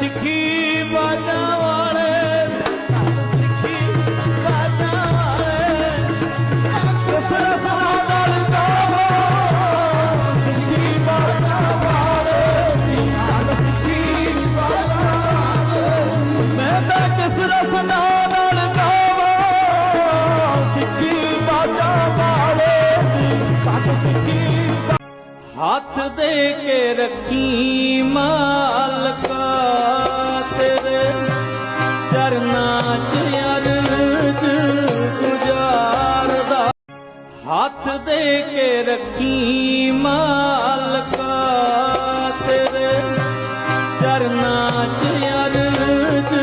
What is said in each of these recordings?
ਤਨ ਹੱਥ ਦੇ ਕੇ ਰੱਖੀ ਮਾਲਕਾ ਤੇਰੇ। ਚਰਨਾਂ 'ਚ ਅਰਜ ਗੁਜ਼ਾਰਦਾ। ਹੱਥ ਦੇ ਕੇ ਰੱਖੀ ਮਾਲਕਾ ਤੇਰੇ। ਚਰਨਾਂ 'ਚ ਅਰਜ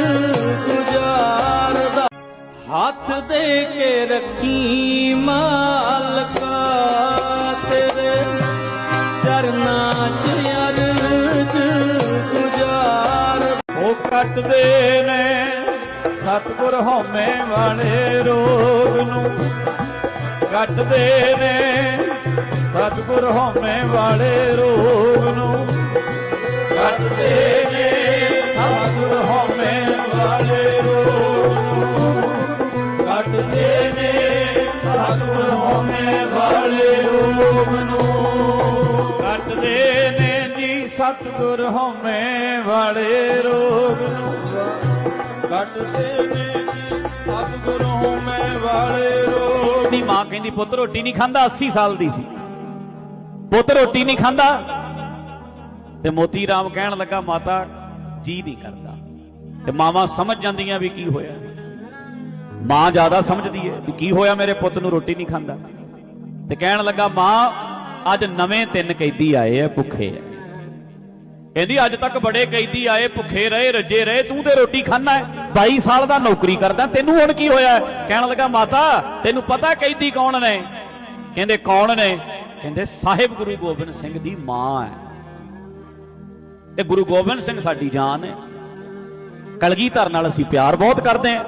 ਗੁਜ਼ਾਰਦਾ। ਹੱਥ ਦੇ ਕੇ ਰੱਖੀ ਮਾਲਕਾ ਕੱਟਦੇ ਨੇ। ਸਤਿਗੁਰ ਹਉਮੈ ਵਾਲੇ ਰੋਗ ਨੂੰ ਕੱਟਦੇ ਨੇ। ਸਤਿਗੁਰ ਹਉਮੈ ਵਾਲੇ ਰੋਗ ਨੂੰ ਕੱਟਦੇ ਨੇ। ਸਤਿਗੁਰ ਹਉਮੈ ਵਾਲੇ ਰੋਗ ਨੂੰ ਕੱਟਦੇ ਨੇ। ਸਤਿਗੁਰ ਹਉਮੈ ਵਾਲੇ ਰੋਗ ਨੂੰ ਕੱਟਦੇ ਸਤਿਗੁਰ ਹਉਮੈ ਵਾਲੇ ਰੋਗ ਨੂੰ ਕੱਟਦੇ ਨੇ ਜੀ ਹਉਮੈ ਵਾਲੇ ਰੋਗ। ਦੀ ਮਾਂ ਕਹਿੰਦੀ, ਪੁੱਤ, ਰੋਟੀ ਨਹੀਂ ਖਾਂਦਾ 80 ਸਾਲ ਦੀ ਸੀ। ਪੁੱਤ, ਰੋਟੀ ਨਹੀਂ ਖਾਂਦਾ। ਤੇ ਮੋਤੀ ਰਾਮ ਕਹਿਣ ਲੱਗਾ, ਮਾਤਾ, ਜੀ ਨਹੀਂ ਕਰਦਾ। ਤੇ ਮਾਵਾਂ ਸਮਝ ਜਾਂਦੀਆਂ ਵੀ ਕੀ ਹੋਇਆ। ਮਾਂ ਜ਼ਿਆਦਾ ਸਮਝਦੀ ਹੈ ਵੀ ਕੀ ਹੋਇਆ ਮੇਰੇ ਪੁੱਤ ਨੂੰ ਰੋਟੀ ਨਹੀਂ ਖਾਂਦਾ। ਤੇ ਕਹਿਣ ਲੱਗਾ, ਮਾਂ, ਅੱਜ ਨਵੇਂ ਤਿੰਨ ਕੈਦੀ ਆਏ ਆ, ਭੁੱਖੇ ਆ। ਕਹਿੰਦੀ, ਅੱਜ ਤੱਕ ਬੜੇ ਕੈਦੀ ਆਏ, ਭੁੱਖੇ ਰਹੇ, ਰੱਜੇ ਰਹੇ, ਤੂੰ ਤੇ ਰੋਟੀ ਖਾਣਾ ਹੈ। 22 ਸਾਲ ਦਾ ਨੌਕਰੀ ਕਰਦਾ, ਤੈਨੂੰ ਹੁਣ ਕੀ ਹੋਇਆ? ਕਹਿਣ ਲੱਗਾ, ਮਾਤਾ, ਤੈਨੂੰ ਪਤਾ ਕੈਦੀ ਕੌਣ ਨੇ? ਕਹਿੰਦੇ, ਕੌਣ ਨੇ? ਕਹਿੰਦੇ, ਸਾਹਿਬ ਗੁਰੂ ਗੋਬਿੰਦ ਸਿੰਘ ਦੀ ਮਾਂ ਹੈ। ਤੇ ਗੁਰੂ ਗੋਬਿੰਦ ਸਿੰਘ ਸਾਡੀ ਜਾਨ ਹੈ। ਕਲਗੀਧਰ ਨਾਲ ਅਸੀਂ ਪਿਆਰ ਬਹੁਤ ਕਰਦੇ ਹਾਂ।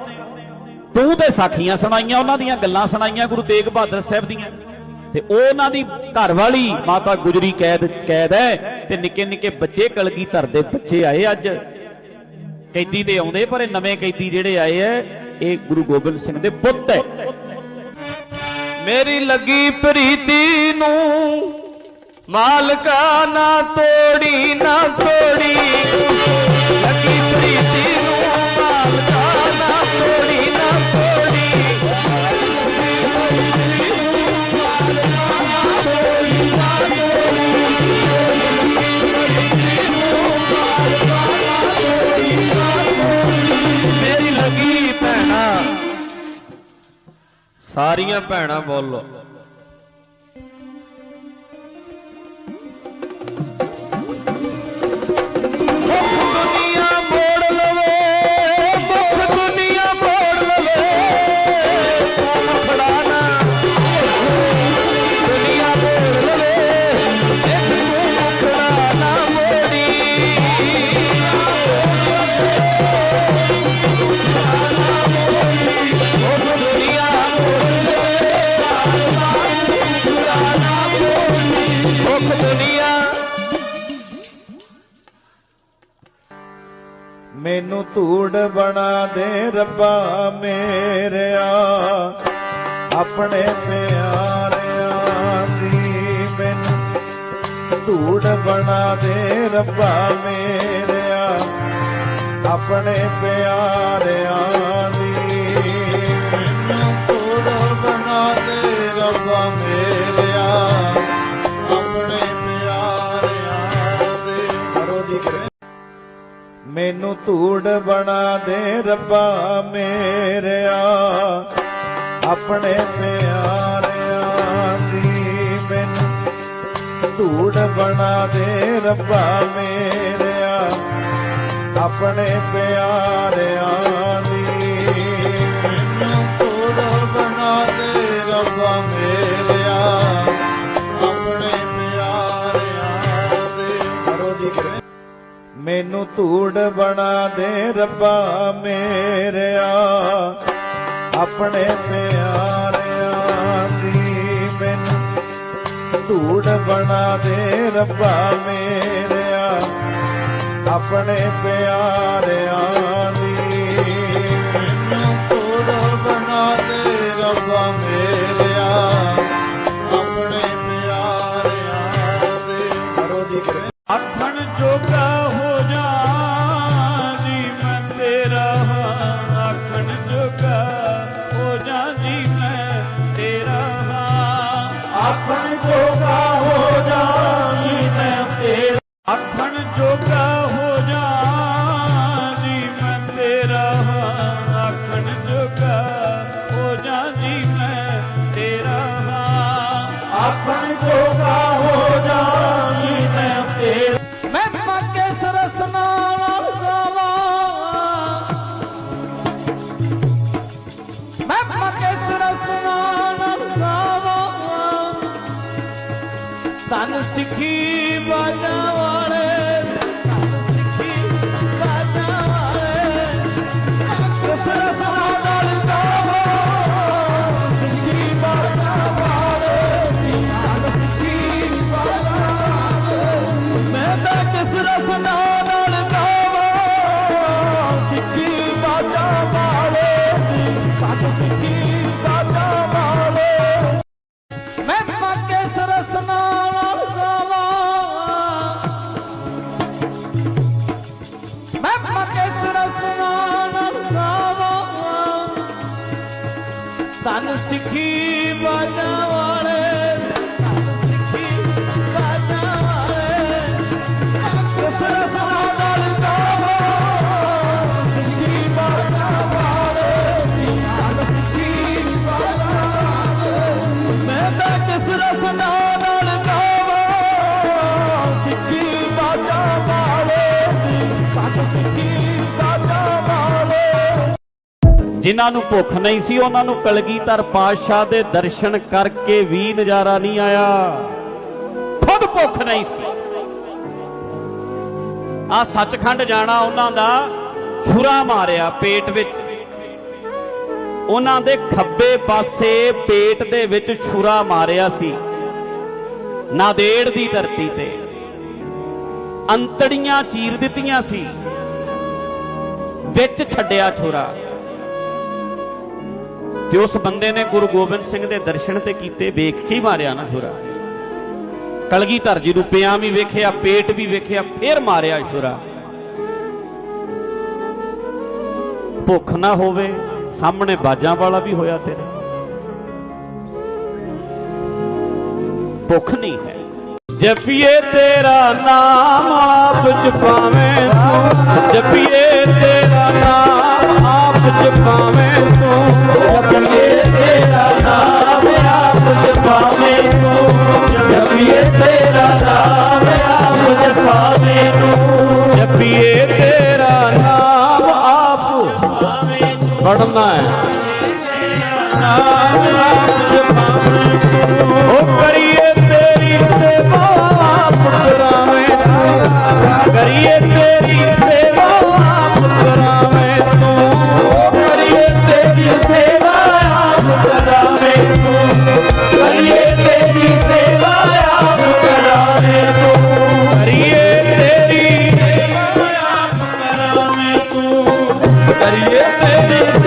ਤੂੰ ਤੇ ਸਾਖੀਆਂ ਸੁਣਾਈਆਂ, ਉਹਨਾਂ ਦੀਆਂ ਗੱਲਾਂ ਸੁਣਾਈਆਂ, ਗੁਰੂ ਤੇਗ ਬਹਾਦਰ ਸਾਹਿਬ ਦੀਆਂ। ਤੇ ਉਹਨਾਂ ਦੀ ਘਰ ਵਾਲੀ ਮਾਤਾ ਗੁਜਰੀ ਕੈਦ ਕੈਦ ਹੈ ਤੇ ਨਿੱਕੇ ਨਿੱਕੇ ਬੱਚੇ ਕਲਗੀਧਰ ਦੇ ਬੱਚੇ ਆਏ ਅੱਜ। ਕੈਦੀ ਤੇ ਆਉਂਦੇ, ਪਰ ਇਹ ਨਵੇਂ ਕੈਦੀ ਜਿਹੜੇ ਆਏ ਐ ਇਹ ਗੁਰੂ ਗੋਬਿੰਦ ਸਿੰਘ ਦੇ ਪੁੱਤ ਹੈ। ਮੇਰੀ ਲੱਗੀ ਪ੍ਰੀਤੀ ਨੂੰ ਮਾਲਕਾ ਨਾ ਤੋੜੀ ਨਾ ਤੋੜੀ। ਸਾਰੀਆਂ ਭੈਣਾਂ ਬੋਲੋ। ਮੈਨੂੰ ਧੂੜ ਬਣਾ ਦੇ ਰੱਬਾ ਮੇਰਿਆ। ਆਪਣੇ ਪਿਆਰਿਆਂ ਦੀ ਮੈਨੂੰ ਧੂੜ ਬਣਾ ਦੇ ਰੱਬਾ ਮੇਰਿਆ। ਆਪਣੇ ਪਿਆਰਿਆਂ ਮੈਨੂੰ ਧੂੜ ਬਣਾ ਦੇ ਰੱਬਾ ਮੇਰਿਆ। ਆਪਣੇ ਪਿਆਰਿਆਂ ਦੀ ਮੈਨੂੰ ਧੂੜ ਬਣਾ ਦੇ ਰੱਬਾ ਮੇਰਿਆ। ਆਪਣੇ ਪਿਆਰਿਆਂ ਮੈਨੂੰ ਧੂੜ ਬਣਾ ਦੇ ਰੱਬਾ ਮੇਰਿਆ। ਆਪਣੇ ਪਿਆਰਿਆਂ ਦੀ ਮੈਨੂੰ ਧੂੜ ਬਣਾ ਦੇ ਰੱਬਾ ਮੇਰਿਆ। ਆਪਣੇ ਪਿਆਰਿਆਂ ਵਾਲੇ ਤਨ ਸਿੱਖੀ ਬਾਜਾ ਮੈਂ ਤਾਂ ਕਿਸ ਰਸ ਤਨ ਸਿੱਖੀ ਜਿਨ੍ਹਾਂ ਨੂੰ ਭੁੱਖ ਨਹੀਂ ਸੀ, ਉਹਨਾਂ ਨੂੰ ਕਲਗੀਧਰ ਪਾਤਸ਼ਾਹ ਦੇ ਦਰਸ਼ਨ ਕਰਕੇ ਵੀ ਨਜ਼ਾਰਾ ਨਹੀਂ ਆਇਆ। ਖੁਦ ਭੁੱਖ ਨਹੀਂ ਸੀ। ਆ ਸੱਚਖੰਡ ਜਾਣਾ ਉਹਨਾਂ ਦਾ ਛੁਰਾ ਮਾਰਿਆ ਪੇਟ ਵਿੱਚ। ਉਹਨਾਂ ਦੇ ਖੱਬੇ ਪਾਸੇ ਪੇਟ ਦੇ ਵਿੱਚ ਛੁਰਾ ਮਾਰਿਆ ਸੀ, ਨਾਦੇੜ ਦੀ ਧਰਤੀ ਤੇ। ਅੰਤੜੀਆਂ ਚੀਰ ਦਿੱਤੀਆਂ ਸੀ, ਵਿੱਚ ਛੱਡਿਆ ਛੁਰਾ। ਤੇ ਉਸ ਬੰਦੇ ਨੇ ਗੁਰੂ ਗੋਬਿੰਦ ਸਿੰਘ ਦੇ ਦਰਸ਼ਨ ਤੇ ਕੀਤੇ ਵੇਖ ਕੇ ਮਾਰਿਆ ਨਾ ਛੁਰਾ। ਕਲਗੀਧਰ ਜੀ ਨੂੰ ਪਿਆਂ ਵੀ ਵੇਖਿਆ, ਪੇਟ ਵੀ ਵੇਖਿਆ, ਫੇਰ ਮਾਰਿਆ ਛੁਰਾ। ਭੁੱਖ ਨਾ ਹੋਵੇ, ਸਾਹਮਣੇ ਬਾਜਾਂ ਵਾਲਾ ਵੀ ਹੋਇਆ ਤੇਰੇ। ਭੁੱਖ ਨਹੀਂ ਹੈ। ਜਪੀਏ ਤੇਰਾ ਨਾਮ ਆਪ ਜਪਾਵੇਂ। ਤੂੰ ਜਪੀਏ ਤੇਰਾ ਨਾਮ ਆਪ ਜਪਾਵੇਂ ਤੂੰ ਜਪੀਏ ਤੇਰਾ ਨਾਮ ਆਪ ਜਪਾਵੇਂ ਕਰੀਏ ਤੇਰੀ